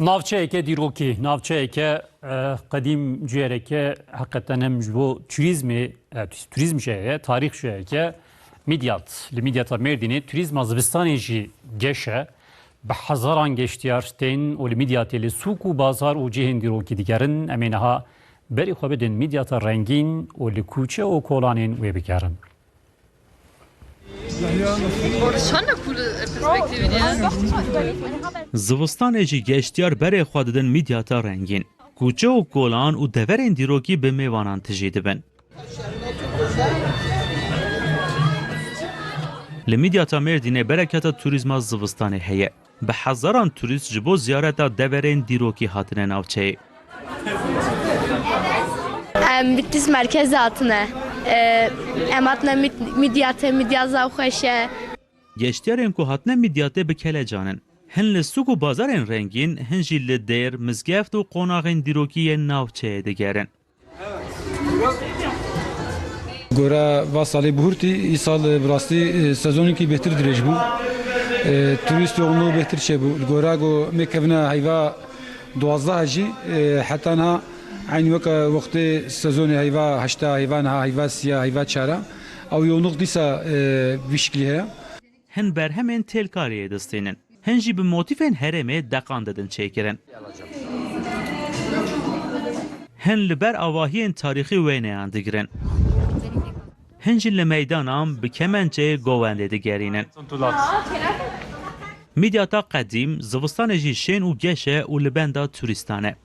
ناوچەیەکە دیرۆکی ناوچەیەکە قدیم جێرەکە حقەتەن هەم ji bo turizmê turizmşeye tarîx şeyeke midyat li midyata Mêrdînê turizma zivistanê jî geşe bi hezaran geştiyar tên û li midyatê li sûk û bazar û cihên dîrokî digerin em ê niha berî xwe bidin midyata rengîn û Boah, das ist schon eine coole Perspektive, die Zivistanê jî geştiyar berê xwe didin midyata rengîn. Kûçe û kolan û deverên dîrokî bi mêvanan tijî dibin. Li midyata Mêrdînê bereketa turizma zivistanê heye. Bi hezaran turîst ji bo ziyareta deverên dîrokî hatine navçeyê. Em bitlis merkez hatine Em hatine midyate, midyaza xweşe. Geştyarên ku hatine midyatê bi kelecanin. Hin li sûk û bazarên rengîn hin jî li dêr, mizgeft û qonaxên dîrokî yên navçeyê digerin. گوره و سالی بهورتی ای سال براستی سزونی کی بهتر درج بو توریست اونو بهتر شه بو گوره گو میکونا هیوا دوازده جی حتی نه عین وقت وقت سزون هیوا هشتا هیوا نه هیوا سیا هیوا چارا او یونق دیسا ویشکلی هه Hin berhemên têlkariyê distînin. Hin jî bi motifên herêmê deqan didin çêkirin. Hin li ber avahiyên tarîxî wêneyan digirin. Hin jî li meydanan bi kemençeyê govendê digerînin. Midyata qedîm, zivistanê jî şên û geş e û li benda turîstan e.